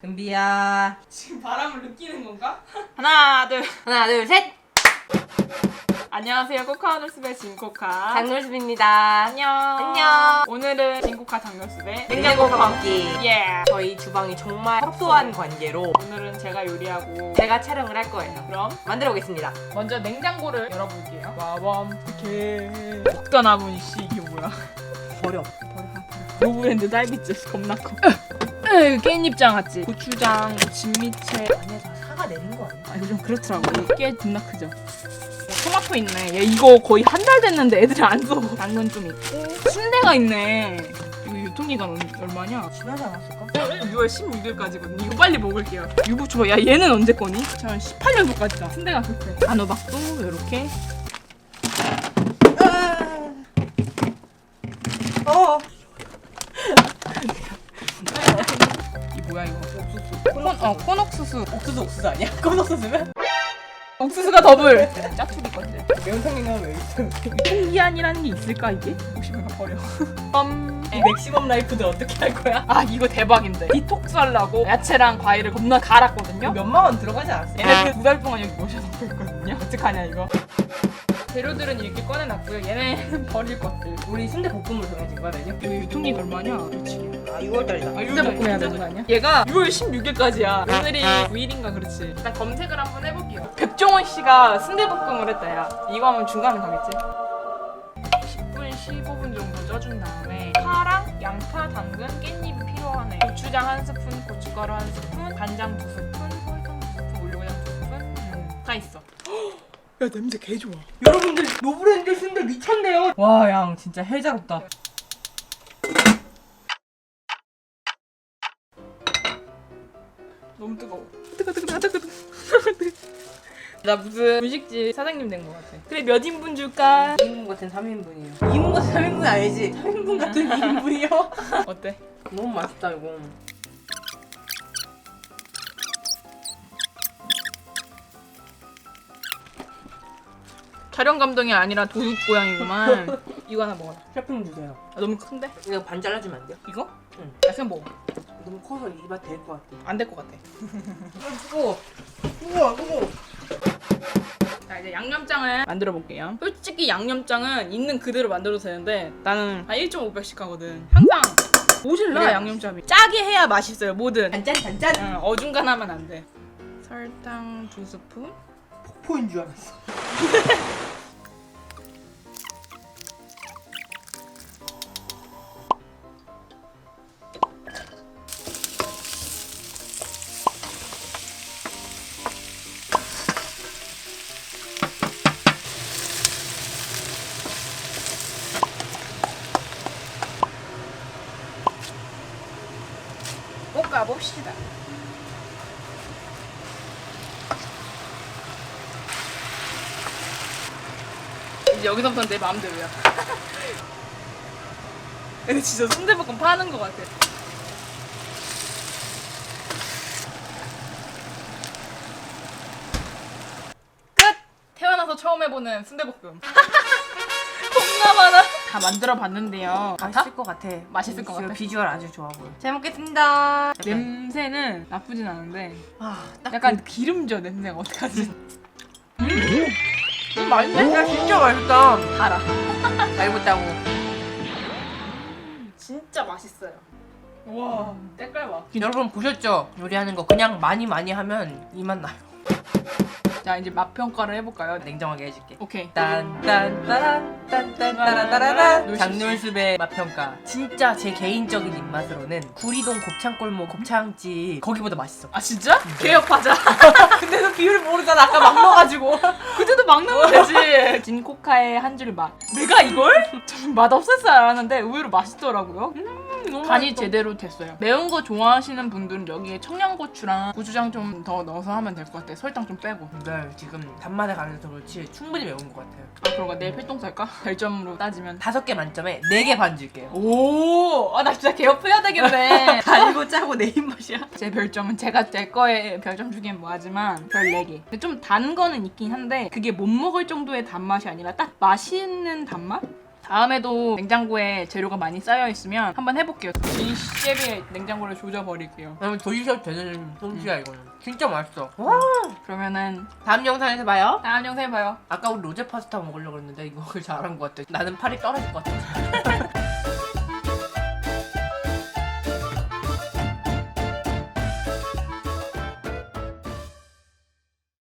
금비야. 지금 바람을 느끼는 건가? 하나 둘 하나 둘셋. 안녕하세요. 코카누스의 진코카. 장놀습입니다. 안녕. 안녕. 오늘은 진코카 장놀스의 냉장고 먹기. 예. 저희 주방이 정말 협소한 관계로 오늘은 제가 요리하고 제가 촬영을 할 거예요. 그럼 만들어 보겠습니다. 먼저 냉장고를 열어볼게요. 와밤 이렇게 먹다 남은 씨 이게 뭐야? 버려. 노브랜드 딸기집 겁나 커 으, 깻잎장 같지 고추장 진미채 안에서 사과 내린 거 아니야? 아 이거 좀 그렇더라고 꽤 겁나 크죠 토마토 있네 얘 이거 거의 한 달 됐는데 애들이 안 써. 당근 좀 있고 순대가 있네 이거 유통기간 얼마냐? 지나지 않았을까? 6월 16일까지거든. 이거 빨리 먹을게요. 유부초밥. 야 얘는 언제 거니? 전 18년도까지다. 순대가 그때. 단호박도 이렇게. 어 이 뭐야 이거? 옥수수. 콘, 어 콘옥수수. 옥수수 옥수수 아니야? 콘 옥수수면? 옥수수가 더블. 짜투리 건데. 명성이면 왜 있어? 통기한이라는 게 있을까 이게? 혹시 내가 버려. 빰. 이 맥시멈 라이프들 어떻게 할 거야? 아 이거 대박인데. 디톡스 하려고 야채랑 과일을 겁나 갈았거든요. 몇만 원 들어가지 않았어? 얘네 두달 동안 여기 모셔놓고 있거든요. 어떡하냐 이거. 재료들은 이렇게 꺼내놨고요. 얘네는 버릴 것들. 우리 순대 볶음으로 정해진 거야 메뉴? 여기 유통기간 얼마냐? 그렇지. 아 6월달이다 아, 진짜 볶음 해야 되는 거 아니야? 얘가 6월 16일까지야. 오늘이 9일인가 그렇지. 일단 검색을 한번 해볼게요. 백종원 씨가 순대 볶음을 했다, 야. 이거 하면 중간에 가겠지? 10분, 15분 정도 쪄준 다음에 파랑 양파, 당근, 깻잎이 필요하네. 고추장 한 스푼, 고춧가루 한 스푼, 간장 두 스푼, 설탕 두 스푼, 올리고당 두 스푼. 음, 다 있어. 야 냄새 개 좋아. 여러분들 노브랜드 순대 미쳤네요 와 양 진짜 헬자롭다 너무 뜨거워. 뜨거 뜨거 뜨거 뜨거. 나 무슨 분식집 사장님 된 것 같아. 그래 몇 인분 줄까? 2인분 같은 3인분이에요 2인분 같은 3인분 아니지 3인분 같은 2인분이요? 어때? 너무 맛있다 이거 촬영 감독이 아니라 도둑 고양이구만. 이거 하나 먹어라. 셰프님 주세요 아, 너무 큰데? 이거 반 잘라주면 안 돼요? 이거? 응. 야, 그냥 먹어. 너무 커서 입맛 될 것 같아 안 될 것 같아. 뜨거워 뜨거워 뜨거워 자 이제 양념장을 만들어 볼게요. 솔직히 양념장은 있는 그대로 만들어도 되는데 나는 한 1.5배씩 하거든. 항상 모질라 그래. 양념장이. 짜게 해야 맛있어요. 뭐든. 단짠 단짠 응, 어중간하면 안 돼. 설탕 두 스푼. 폭포인 줄 알았어 볶아 봅시다. 이제 여기서부터는 내 마음대로야. 근데 진짜 순대볶음 파는 것 같아. 끝! 태어나서 처음 해보는 순대볶음. 겁나 많아. 다 만들어 봤는데요. 맛있을 것 같아 맛있을 것 같아. 비주얼 아주 좋아 보여 잘 먹겠습니다 냄새는 나쁘진 않은데 아 딱 약간 기름져 냄새가 어떡하지? 음, 맛있네? 야 진짜 맛있다 알아. 잘 붙다고 진짜 맛있어요. 와, 때깔 봐. 여러분 보셨죠? 요리하는 거 그냥 많이 많이 하면 이맛 나요 자, 이제 맛 평가를 해볼까요? 냉정하게 해줄게 오케이. 딴딴따란 딴딴따라따라란 장놀숲의 맛평가 진짜 제 개인적인 입맛으로는 구리동 곱창골목 곱창집 거기보다 맛있어 아 진짜? 개업하자. 근데 너 비율을 모르잖아 아까 막 넣어가지고 그때도 막 넣으면 되지. 진코카의 한 줄 맛. 내가 이걸? 좀 맛없을 줄 알았는데 의외로 맛있더라고요. 너무 간이 맛있어. 제대로 됐어요. 매운 거 좋아하시는 분들은 여기에 청양고추랑 고추장 좀 더 넣어서 하면 될 것 같아. 설탕 좀 빼고. 네 지금 단맛에 관해서 그렇지 충분히 매운 것 같아요 아 그런가 내일 필동 살까? 별점으로 따지면. 다섯 개 만점에 네 개 반 줄게요 오, 아 나 진짜 개업해야 되겠네. 달고 짜고 내 입맛이야 제 별점은 제가 제 거에 별점 주기엔 뭐하지만 별 4개. 근데 좀 단 거는 있긴 한데 그게 못 먹을 정도의 단맛이 아니라 딱 맛있는 단맛? 다음에도 냉장고에 재료가 많이 쌓여 있으면 한번 해볼게요. 진셰비의 냉장고를 조져버릴게요. 그러면 조이셔도 되는 솜씨야 이거는. 진짜 맛있어. 와. 그러면은 다음 영상에서 봐요. 다음 영상에 봐요. 아까 우리 로제 파스타 먹으려고 했는데 이거 잘한 것 같아. 나는 팔이 떨어질 것 같아.